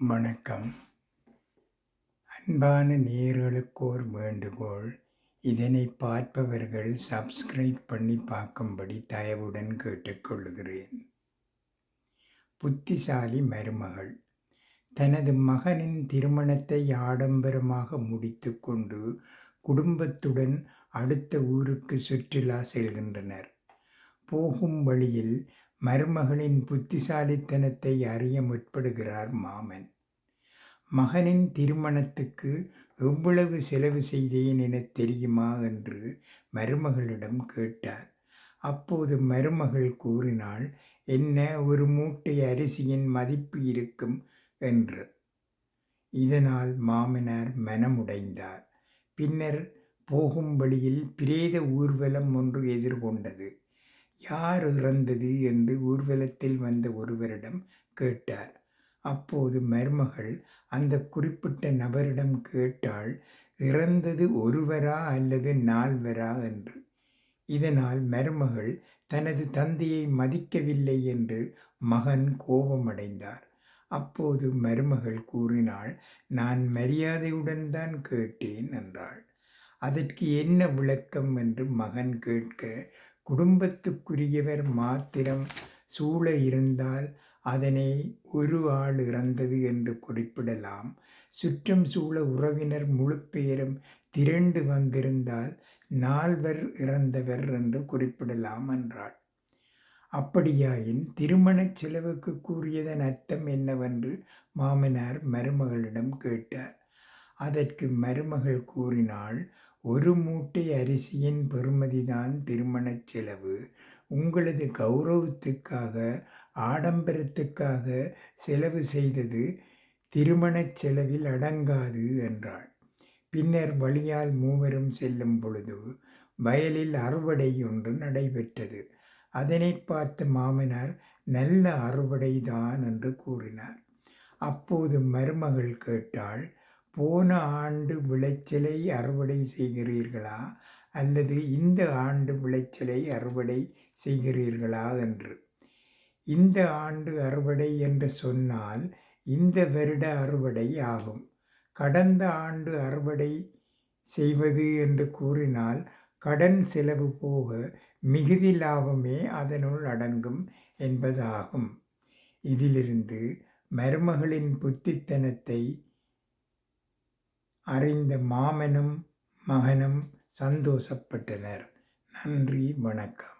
வணக்கம். அன்பான நேயர்களுக்கோர் வேண்டுகோள் இதனை பார்ப்பவர்கள் சப்ஸ்கிரைப் பண்ணி பார்க்கும்படி தயவுடன் கேட்டுக்கொள்கிறேன். புத்திசாலி மருமகள் தனது மகனின் திருமணத்தை ஆடம்பரமாக முடித்துக்கொண்டு குடும்பத்துடன் அடுத்த ஊருக்கு சுற்றுலா செல்கின்றனர். போகும் வழியில் மருமகளின் புத்திசாலித்தனத்தை அறிய முற்படுகிறார் மாமன். மகனின் திருமணத்துக்கு எவ்வளவு செலவு செய்தேன் என தெரியுமா? என்று மருமகளிடம் கேட்டார். அப்போது மருமகள் கூறினாள் என்ன ஒரு மூட்டை அரிசியின் மதிப்பு இருக்கும் என்று. இதனால் மாமனார் மனமுடைந்தார். பின்னர் போகும் வழியில் பிரேத ஊர்வலம் ஒன்று எதிர்கொண்டது. யார் இறந்தது என்று ஊர்வலத்தில் வந்த ஒருவரிடம் கேட்டார். அப்போது மருமகள் அந்த குறிப்பிட்ட நபரிடம் கேட்டால் இறந்தது ஒருவரா அல்லது நால்வரா? என்று. இதனால் மருமகள் தனது தந்தையை மதிக்கவில்லை என்று மகன் கோபமடைந்தார். அப்போது மருமகள் கூறினாள் நான் மரியாதையுடன் தான் கேட்டேன் என்றாள். அதற்கு என்ன விளக்கம்? என்று மகன் கேட்க குடும்பத்துக்குரியவர் மாத்திரம் சூழ இருந்தால் அதனை ஒரு ஆள் இறந்தது என்று குறிப்பிடலாம். சுற்றம் சூழ உறவினர் முழு பெயரும் திரண்டு வந்திருந்தால் நால்வர் இறந்தவர் என்று குறிப்பிடலாம் என்றாள். அப்படியாயின் திருமணச் செலவுக்கு கூறியதன் அர்த்தம் என்னவென்று மாமனார் மருமகளிடம் கேட்டார். அதற்கு மருமகள் கூறினாள் ஒரு மூட்டை அரிசியின் பெறுமதிதான் திருமணச் செலவு. உங்களது கௌரவத்துக்காக ஆடம்பரத்துக்காக செலவு செய்தது திருமணச் செலவில் அடங்காது என்றாள். பின்னர் வழியால் மூவரும் செல்லும் பொழுது வயலில் அறுவடை ஒன்று நடைபெற்றது. அதனை பார்த்த மாமனார் நல்ல அறுவடைதான் என்று கூறினார். அப்போது மருமகள் கேட்டாள் போன ஆண்டு விளைச்சலை அறுவடை செய்கிறீர்களா? அல்லது இந்த ஆண்டு விளைச்சலை அறுவடை செய்கிறீர்களா என்று. இந்த ஆண்டு அறுவடை என்று சொன்னால் இந்த வருட அறுவடை ஆகும். கடந்த ஆண்டு அறுவடை செய்வது என்று கூறினால் கடன் செலவு போக மிகுதி லாபமே அதனுள் அடங்கும் என்பதாகும். இதிலிருந்து மருமகளின் புத்தித்தனத்தை அறிந்த மாமனும் மகனும் சந்தோஷப்பட்டனர். நன்றி வணக்கம்.